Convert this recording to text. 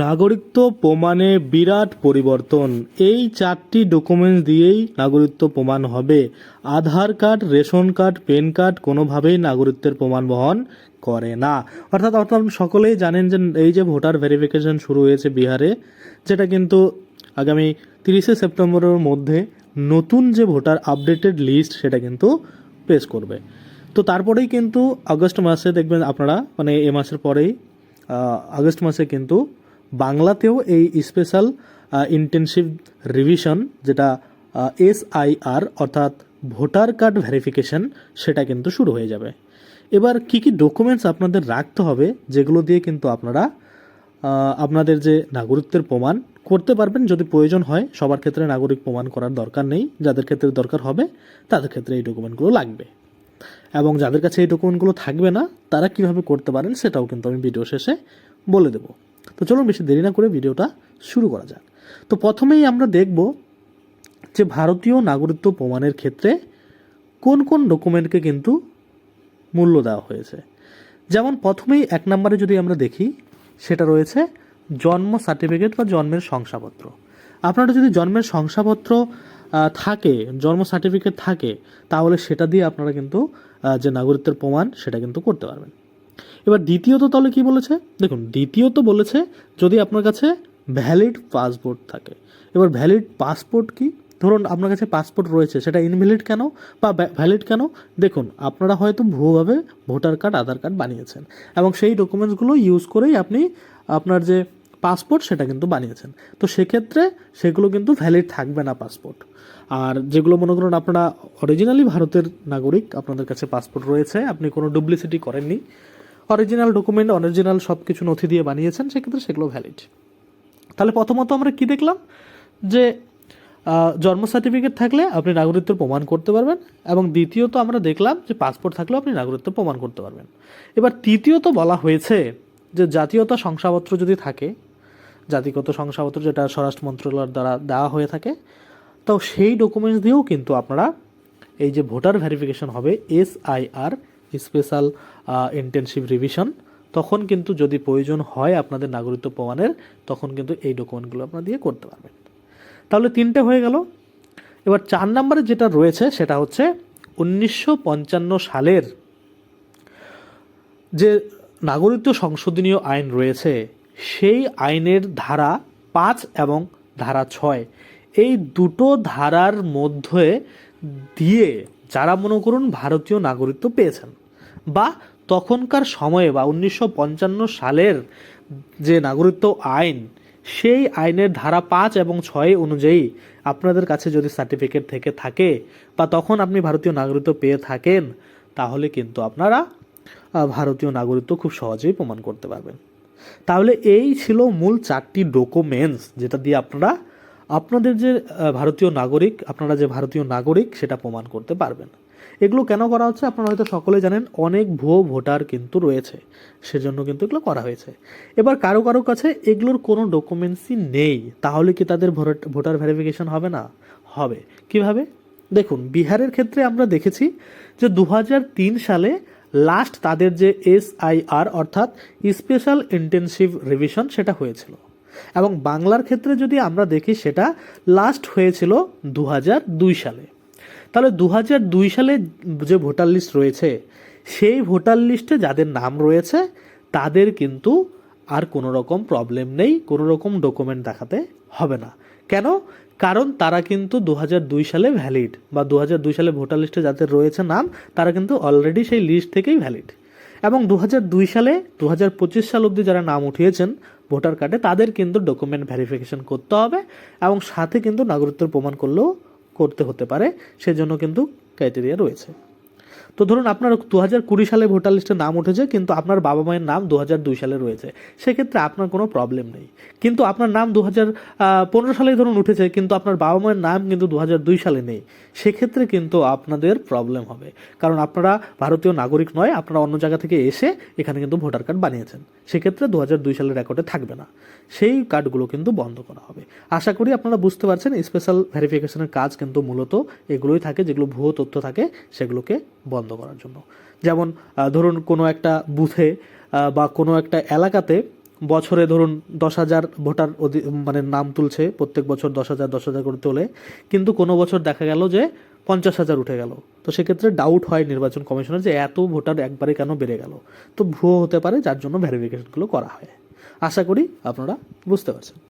নাগরিকত্ব প্রমাণে বিরাট পরিবর্তন। এই চারটি ডকুমেন্টস দিয়েই নাগরিকত্ব প্রমাণ হবে। Aadhaar card, ration card PAN card কোনোভাবেই নাগরিকত্বের প্রমাণ বহন করে না। অর্থাৎ অর্থাৎ সকলেই জানেন যে এই যে ভোটার ভেরিফিকেশন শুরু হয়েছে বিহারে, যেটা কিন্তু আগামী তিরিশে সেপ্টেম্বরের মধ্যে নতুন যে ভোটার আপডেটেড লিস্ট সেটা কিন্তু পেশ করবে। তো তারপরেই কিন্তু আগস্ট মাসে দেখবেন আপনারা মানে এ মাসের পরেই আগস্ট মাসে কিন্তু বাংলাতেও এই স্পেশাল ইন্টেনসিভ রিভিশন যেটা এস আই আর অর্থাৎ ভোটার কার্ড ভেরিফিকেশন সেটা কিন্তু শুরু হয়ে যাবে। এবার কি কি ডকুমেন্টস আপনাদের রাখতে হবে যেগুলো দিয়ে কিন্তু আপনারা আপনাদের যে নাগরিকত্বের প্রমাণ করতে পারবেন যদি প্রয়োজন হয়, সবার ক্ষেত্রে নাগরিক প্রমাণ করার দরকার নেই, যাদের ক্ষেত্রে দরকার হবে তাদের ক্ষেত্রে এই ডকুমেন্টগুলো লাগবে। এবং যাদের কাছে এই ডকুমেন্টগুলো থাকবে না, তারা কীভাবে করতে পারেন সেটাও কিন্তু আমি ভিডিও শেষে বলে দেবো। তো চলুন বেশি দেরি না করে ভিডিওটা শুরু করা যাক। তো প্রথমেই আমরা দেখব যে ভারতীয় নাগরিকত্ব প্রমাণের ক্ষেত্রে কোন কোন ডকুমেন্টকে কিন্তু মূল্য দেওয়া হয়েছে। যেমন প্রথমেই এক নম্বরে যদি আমরা দেখি, সেটা রয়েছে জন্ম সার্টিফিকেট বা জন্মের শংসাপত্র। আপনারা যদি জন্মের শংসাপত্র থাকে, জন্ম সার্টিফিকেট থাকে, তাহলে সেটা দিয়ে আপনারা কিন্তু যে নাগরিকত্বের প্রমাণ, সেটা কিন্তু করতে পারবেন। এবার দ্বিতীয়ত তাহলে কি বলেছে? দেখুন, দ্বিতীয়ত বলেছে যদি আপনার কাছে ভ্যালিড পাসপোর্ট থাকে, এবার ভ্যালিড পাসপোর্ট কি? ধরুন আপনার কাছে পাসপোর্ট রয়েছে, সেটা ইনভ্যালিড কেন বা ভ্যালিড কেন? দেখুন, আপনারা হয়তো ভুয়োভাবে ভোটার কার্ড আধার কার্ড বানিয়েছেন এবং সেই ডকুমেন্টসগুলো ইউজ করেই আপনি আপনার যে পাসপোর্ট সেটা কিন্তু বানিয়েছেন। তো সেক্ষেত্রে সেগুলো কিন্তু ভ্যালিড থাকবে না পাসপোর্ট আর যেগুলো মনে করুন আপনারা অরিজিনালি ভারতের নাগরিক, আপনাদের কাছে পাসপোর্ট রয়েছে, আপনি কোনো ডুপ্লিসিটি করেননি অরিজিনাল ডকুমেন্ট অরিজিনাল সব কিছু নথি দিয়ে বানিয়েছেন, সেক্ষেত্রে সেগুলো ভ্যালিড তাহলে প্রথমত আমরা কি দেখলাম? যে জন্ম সার্টিফিকেট থাকলে আপনি নাগরিকত্ব প্রমাণ করতে পারবেন এবং দ্বিতীয়ত আমরা দেখলাম যে পাসপোর্ট থাকলেও আপনি নাগরিকত্ব প্রমাণ করতে পারবেন। এবার তৃতীয়ত বলা হয়েছে যে জাতীয়তা শংসাপত্র যদি থাকে, জাতিগত শংসাপত্র যেটা স্বরাষ্ট্র মন্ত্রণালয়ের দ্বারা দেওয়া হয়ে থাকে, তো সেই ডকুমেন্টস দিয়েও কিন্তু আপনারা এই যে ভোটার ভেরিফিকেশন হবে S I R special intensive revision তখন কিন্তু যদি প্রয়োজন হয় আপনাদের নাগরিকত্ব প্রমাণের, তখন কিন্তু এই ডকুমেন্টগুলো আপনারা দিয়ে করতে পারবেন। তাহলে তিনটে হয়ে গেল। এবার চার নম্বরে যেটা রয়েছে, সেটা হচ্ছে উনিশশো পঞ্চান্ন সালের যে নাগরিকত্ব সংশোধনীয় আইন রয়েছে, সেই আইনের ধারা পাঁচ এবং ধারা ছয়, এই দুটো ধারার মধ্যে দিয়ে যারা মনে করুন ভারতীয় নাগরিকত্ব পেয়েছেন বা তখনকার সময়ে বা উনিশশো পঞ্চান্ন সালের যে নাগরিকত্ব আইন, সেই আইনের ধারা পাঁচ এবং ছয় অনুযায়ী আপনাদের কাছে যদি সার্টিফিকেট থেকে থাকে বা তখন আপনি ভারতীয় নাগরিকত্ব পেয়ে থাকেন, তাহলে কিন্তু আপনারা ভারতীয় নাগরিকত্ব খুব সহজেই প্রমাণ করতে পারবেন। তাহলে এই ছিল মূল চারটি ডকুমেন্টস যেটা দিয়ে আপনারা আপনাদের যে ভারতীয় নাগরিক, আপনারা যে ভারতীয় নাগরিক, সেটা প্রমাণ করতে পারবেন। এগুলো কেন করা হচ্ছে? আপনারা হয়তো সকলে জানেন, অনেক ভুয়ো ভোটার কিন্তু রয়েছে। সেজন্য কিন্তু এগুলো করা হয়েছে। এবার কারও কারও কাছে এগুলোর কোনো ডকুমেন্টসই নেই, তাহলে কি তাদের ভোট- ভোটার ভেরিফিকেশন হবে না? হবে। কীভাবে? দেখুন, বিহারের ক্ষেত্রে আমরা দেখেছি যে দু হাজার তিন সালে লাস্ট তাদের যে এসআইআর অর্থাৎ স্পেশাল ইন্টেনসিভ রিভিশন সেটা হয়েছিল। এবং বাংলার ক্ষেত্রে যদি আমরা দেখি, সেটা লাস্ট হয়েছিল দু হাজার দুই সালে। তাহলে দু দুই সালে যে ভোটার লিস্ট রয়েছে, সেই ভোটার লিস্টে যাদের নাম রয়েছে, তাদের কিন্তু আর কোনো রকম প্রবলেম নেই, কোনো রকম ডকুমেন্ট দেখাতে হবে না। কেন? কারণ তারা কিন্তু দু দুই সালে ভ্যালিড বা দু দুই সালে ভোটার লিস্টে যাদের রয়েছে নাম, তারা কিন্তু অলরেডি সেই লিস্ট থেকেই ভ্যালিড এবং দু দুই সালে দু পঁচিশ সাল অবধি যারা নাম উঠিয়েছেন ভোটার কার্ডে তাদের কিন্তু ডকুমেন্ট ভেরিফিকেশন করতে হবে এবং সাথে কিন্তু নাগরিকত্বের প্রমাণ করলেও করতে হতে পারে সেজন্য কিন্তু ক্রাইটেরিয়া রয়েছে। তো ধরুন আপনার দু হাজার কুড়ি সালে ভোটার লিস্টে নাম উঠেছে, কিন্তু আপনার বাবা মায়ের নাম দু হাজার দুই সালে রয়েছে। সেক্ষেত্রে আপনার কোনো প্রবলেম নেই। কিন্তু আপনার নাম দু হাজার পনেরো সালে ধরুন উঠেছে, কিন্তু আপনার বাবা মায়ের নাম কিন্তু দু হাজার দুই সালে নেই। সেক্ষেত্রে কিন্তু আপনাদের প্রবলেম হবে। কারণ আপনারা ভারতীয় নাগরিক নয়, আপনারা অন্য জায়গা থেকে এসে এখানে কিন্তু ভোটার কার্ড বানিয়েছেন। সেক্ষেত্রে দু হাজার দুই সালের রেকর্ডে থাকবে না। সেই কার্ডগুলো কিন্তু বন্ধ করা হবে। আশা করি আপনারা বুঝতে পারছেন স্পেশাল ভেরিফিকেশনের কাজ কিন্তু মূলত এগুলোই থাকে, যেগুলো ভুয়ো তথ্য থাকে, সেগুলোকে বন্ধ করার জন্য। যেমন ধরুন কোনো একটা বুথে বা কোনো একটা এলাকাতে বছরে ধরুন দশ হাজার ভোটার অধি- মানে নাম তুলছে, প্রত্যেক বছর দশ হাজার দশ হাজার করে তোলে, কিন্তু কোনো বছর দেখা গেল যে পঞ্চাশ হাজার উঠে গেল। তো সেক্ষেত্রে ডাউট হয় নির্বাচন কমিশনের যে এত ভোটার একবারে কেন বেড়ে গেল। তো ভুয়ো হতে পারে, যার জন্য ভ্যারিফিকেশনগুলো করা হয়। আশা করি আপনারা বুঝতে পারছেন।